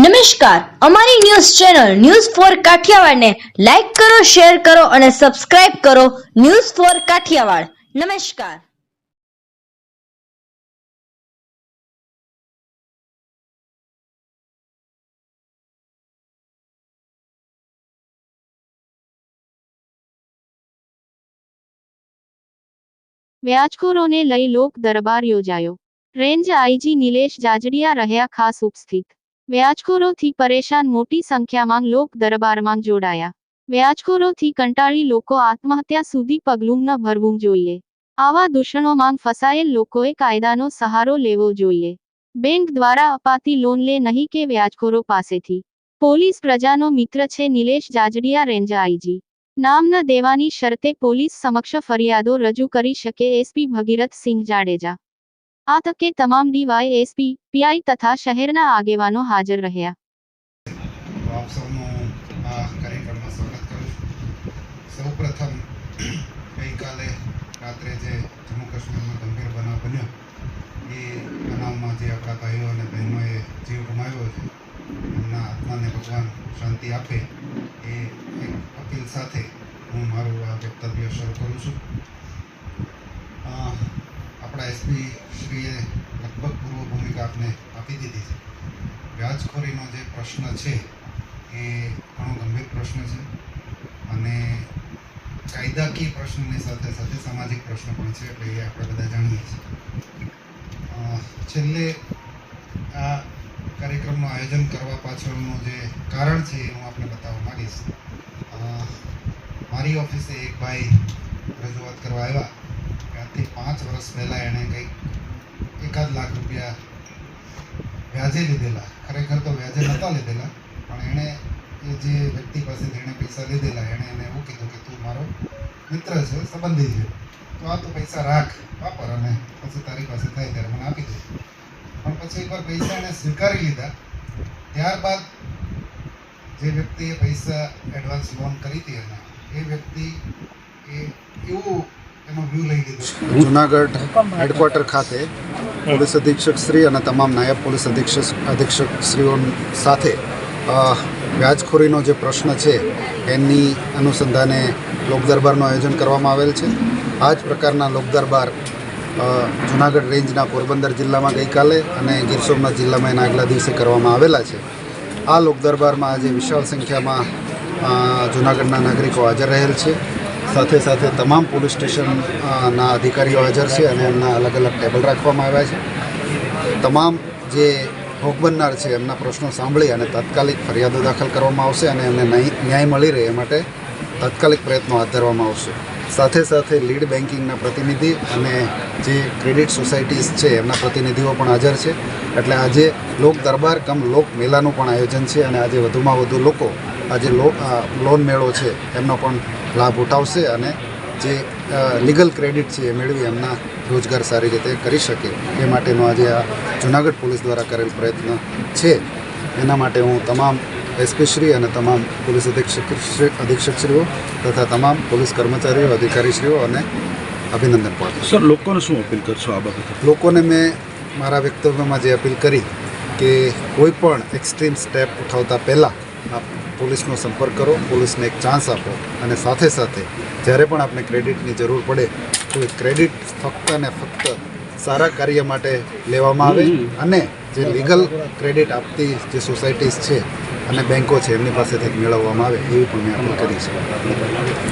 નમસ્કાર. અમારી news channel news four કાઠિયાવાડને લાઈક કરો, શેર કરો અને સબસ્ક્રાઇબ કરો ન્યૂઝ ફોર કાઠિયાવાડ. નમસ્કાર. વ્યાજખોરોને લઈ લોક દરબાર યોજાયો. રેન્જ આઈજી નિલેશ જાજડિયા રહ્યા ખાસ ઉપસ્થિત. વ્યાજખોરોથી પરેશાન મોટી સંખ્યામાં લોક દરબારમાં જોડાયા. વ્યાજખોરોથી કંટાળી લોકો આત્મહત્યા સુધી પગલું ન ભરવું જોઈએ. આવા દૂષણોમાં ફસાયેલ લોકોએ કાયદાનો સહારો લેવો જોઈએ. બેંક દ્વારા અપાતી લોન લે નહીં કે વ્યાજખોરો પાસેથી. પોલીસ પ્રજાનો મિત્ર છે નિલેશ જાજડિયા રેન્જ આઈજી. નામ ન દેવાની શરતે પોલીસ સમક્ષ ફરિયાદો રજૂ કરી શકે એસપી ભગીરથ સિંહ જાડેજા. આ તકે તમામ ડીવાયએસપી પીઆઈ તથા શહેરના આગેવાનો હાજર રહ્યા. આપ સૌનું આ કાર્યક્રમમાં સ્વાગત કરું સૌપ્રથમ, ગઈકાલે રાત્રે જે જમ્મુ કાશ્મીરમાં ગંભીર બનાવ બન્યો, એ બનાવમાં જે આપણા ભાઈઓ અને બહેનોએ જીવ ગુમાવ્યો છે, એમના આત્માને ભગવાન શાંતિ આપે, એ એક અપીલ સાથે હું મારું આ વક્તવ્ય શરૂ કરું છું. આપણા એસપી શ્રીએ લગભગ પૂર્વ ભૂમિકા આપને આપી દીધી છે. વ્યાજખોરીનો જે પ્રશ્ન છે, એ ઘણો ગંભીર પ્રશ્ન છે અને કાયદાકીય પ્રશ્નની સાથે સાથે સામાજિક પ્રશ્ન પણ છે, એટલે એ આપણે બધા જાણીએ છીએ. છેલ્લે આ કાર્યક્રમનું આયોજન કરવા પાછળનું જે કારણ છે, એ હું આપને બતાવવા માગીશ. મારી ઓફિસે એક ભાઈ રજૂઆત કરવા આવ્યા. આજથી પાંચ વર્ષ પહેલાં એણે કંઈક એકાદ લાખ રૂપિયા વ્યાજે લીધેલા. ખરેખર તો વ્યાજે નહોતા લીધેલા, પણ એણે એ જે વ્યક્તિ પાસેથી એણે પૈસા લીધેલા, એણે એને એવું કીધું કે તું મારો મિત્ર છે, સંબંધી છે. તો આ તું પૈસા રાખ, વાપર અને પછી તારી પાસે થાય ત્યારે મને આપી દે. પણ પછી એકવાર પૈસા એણે સ્વીકારી લીધા. ત્યારબાદ જે વ્યક્તિએ પૈસા એડવાન્સ લોન કરી હતી એને, એ વ્યક્તિ એ એવું જુનાગઢ હેડક્વાર્ટર ખાતે પોલીસ અધિક્ષક શ્રી અને તમામ નાયબ પોલીસ અધિક્ષક અધિક્ષક શ્રીઓ સાથે વ્યાજખોરીનો જે પ્રશ્ન છે, એની અનુસંધાને લોકદરબારનું આયોજન કરવામાં આવેલ છે. આ જ પ્રકારના લોકદરબાર જુનાગઢ રેન્જના પોરબંદર જિલ્લામાં ગઈકાલે અને ગીર સોમનાથ જિલ્લામાં એના આગલા દિવસે કરવામાં આવેલા છે. આ લોકદરબારમાં આજે વિશાળ સંખ્યામાં જુનાગઢના નાગરિકો હાજર રહેલ છે. સાથે સાથે તમામ પોલીસ સ્ટેશનના અધિકારીઓ હાજર છે અને એમના અલગ અલગ ટેબલ રાખવામાં આવ્યા છે. તમામ જે ભોગ બનનાર છે એમના પ્રશ્નો સાંભળી અને તાત્કાલિક ફરિયાદો દાખલ કરવામાં આવશે અને એમને ન્યાય મળી રહે એ માટે તાત્કાલિક પ્રયત્નો હાથ ધરવામાં આવશે. સાથે સાથે લીડ બેન્કિંગના પ્રતિનિધિ અને જે ક્રેડિટ સોસાયટીઝ છે, એમના પ્રતિનિધિઓ પણ હાજર છે. એટલે આજે લોક દરબાર કમ લોક મેળાનું પણ આયોજન છે અને આજે વધુમાં વધુ લોકો આજે લોન મેળો છે, એમનો પણ લાભ ઉઠાવશે અને જે લીગલ ક્રેડિટ છે એ મેળવી એમના રોજગાર સારી રીતે કરી શકે. એ માટેનો આજે આ જુનાગઢ પોલીસ દ્વારા કરેલ પ્રયત્ન છે. એના માટે હું તમામ એસપીશ્રી અને તમામ પોલીસ અધિક્ષક અધિક્ષકશ્રીઓ તથા તમામ પોલીસ કર્મચારીઓ અધિકારીશ્રીઓ અને અભિનંદન પાઠવું સર લોકોને શું અપીલ કરશો આ બાબતે? લોકોને મેં મારા વક્તવ્યમાં જે અપીલ કરી કે કોઈ પણ એક્સ્ટ્રીમ સ્ટેપ ઉઠાવતા પહેલાં આપ પોલીસનો સંપર્ક કરો પોલીસને એક ચાન્સ આપો અને સાથે સાથે જ્યારે પણ આપને ક્રેડિટની જરૂર પડે તો એ ક્રેડિટ ફક્ત અને ફક્ત સારા કાર્ય માટે લેવામાં આવે અને જે લીગલ ક્રેડિટ આપતી જે સોસાયટીઝ છે અને બેન્કો છે એમની પાસેથી મેળવવામાં આવે એવી પણ મેં અપીલ કરી છે.